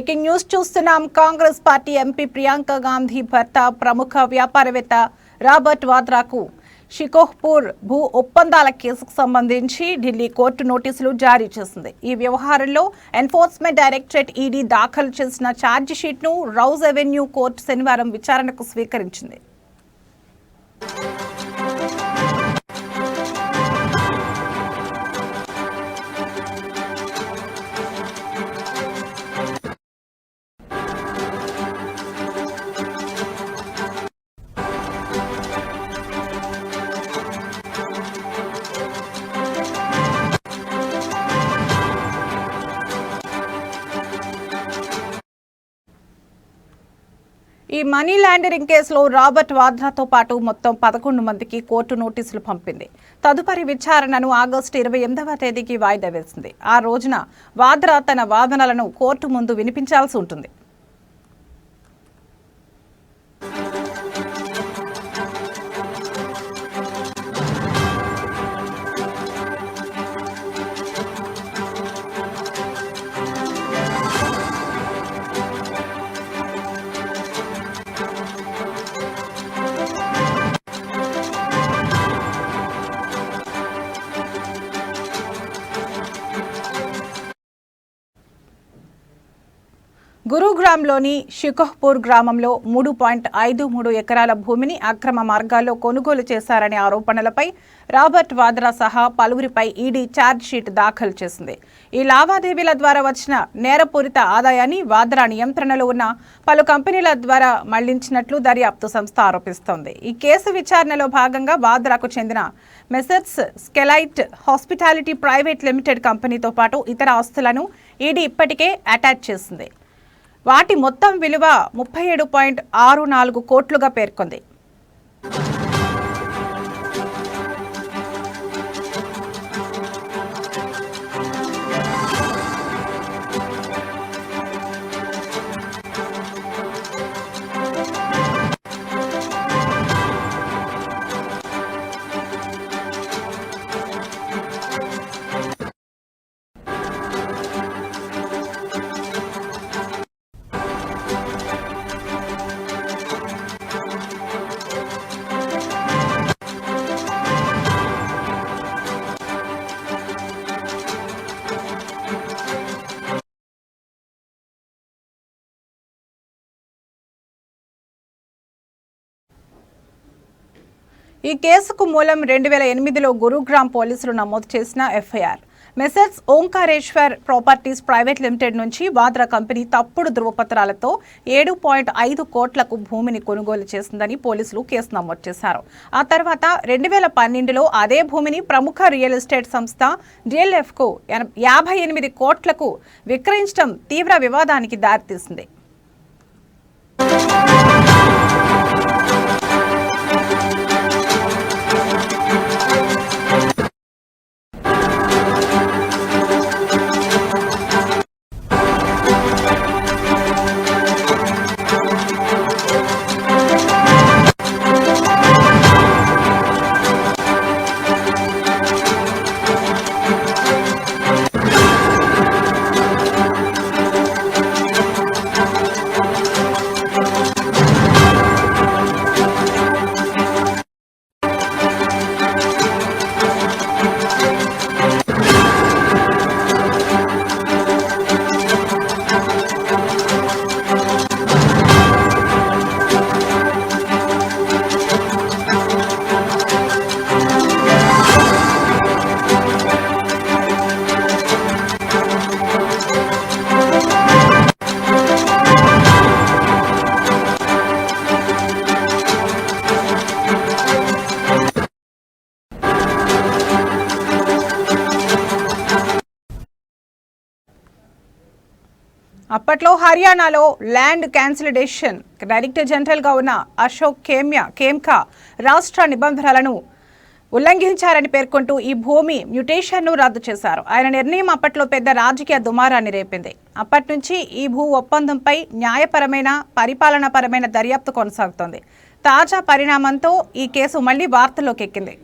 Breaking news చూస్తున్నాం. Congress party MP Priyanka Gandhi భర్త ప్రముఖ వ్యాపారవేత్త రాబర్ట్ వాద్రాకు షికోహ్పూర్ భూ ఒప్పందాల కేసుకు సంబంధించి ఢిల్లీ కోర్టు నోటీసులు జారీ చేసింది. ఈ వ్యవహారంలో ఎన్ఫోర్స్మెంట్ డైరెక్టరేట్ ఈడీ దాఖలు చేసిన ఛార్జ్ షీట్ను రౌజ్ అవెన్యూ కోర్టు శనివారం విచారణకు స్వీకరించింది. ఈ మనీ లాండరింగ్ కేసులో రాబర్ట్ వాద్రాతో పాటు మొత్తం పదకొండు మందికి కోర్టు నోటీసులు పంపింది. తదుపరి విచారణను ఆగస్టు ఇరవై ఎనిమిదవ తేదీకి వాయిదా వేసింది. ఆ రోజున వాద్రా తన వాదనలను కోర్టు ముందు వినిపించాల్సి ఉంటుంది. గురుగ్రామ్లోని షికోహ్పూర్ గ్రామంలో మూడు పాయింట్ ఐదు మూడు ఎకరాల భూమిని అక్రమ మార్గాల్లో కొనుగోలు చేశారనే ఆరోపణలపై రాబర్ట్ వాద్రా సహా పలువురిపై ఈడీ ఛార్జ్షీట్ దాఖలు చేసింది. ఈ లావాదేవీల ద్వారా వచ్చిన నేరపూరిత ఆదాయాన్ని వాద్రా నియంత్రణలో ఉన్న పలు కంపెనీల ద్వారా మళ్ళించినట్లు దర్యాప్తు సంస్థ ఆరోపిస్తోంది. ఈ కేసు విచారణలో భాగంగా వాద్రాకు చెందిన messrs Skylight hospitality private limited కంపెనీతో పాటు ఇతర ఆస్తులను ఈడీ ఇప్పటికే అటాచ్ చేసింది. వాటి మొత్తం విలువ ముప్పై ఏడు పాయింట్ ఆరు నాలుగు కోట్లుగా పేర్కొంది. ఈ కేసుకు మూలం రెండు వేల ఎనిమిదిలో గురుగ్రామ్ పోలీసులు నమోదు చేసిన FIR. Messrs Omkareshwar properties private limited నుంచి వాద్రా కంపెనీ తప్పుడు ధృవపత్రాలతో ఏడు పాయింట్ ఐదు కోట్లకు భూమిని కొనుగోలు చేసిందని పోలీసులు కేసు నమోదు చేశారు. ఆ తర్వాత రెండు వేల పన్నెండులో అదే భూమిని ప్రముఖ రియల్ ఎస్టేట్ సంస్థ డిఎల్ఎఫ్కు యాభై ఎనిమిది కోట్లకు విక్రయించడం తీవ్ర వివాదానికి దారితీసింది. అప్పట్లో హర్యానాలో ల్యాండ్ క్యాన్సిలేషన్ డైరెక్టర్ జనరల్గా ఉన్న అశోక్ కేమ్యా కేమ్కా రాష్ట్ర నిబంధనలను ఉల్లంఘించారని పేర్కొంటూ ఈ భూమి మ్యుటేషన్ను రద్దు చేశారు. ఆయన నిర్ణయం అప్పట్లో పెద్ద రాజకీయ దుమారాన్ని రేపింది. అప్పటి నుంచి ఈ భూ ఒప్పందంపై న్యాయపరమైన పరిపాలనాపరమైన దర్యాప్తు కొనసాగుతోంది. తాజా పరిణామంతో ఈ కేసు మళ్ళీ వార్తల్లోకి ఎక్కింది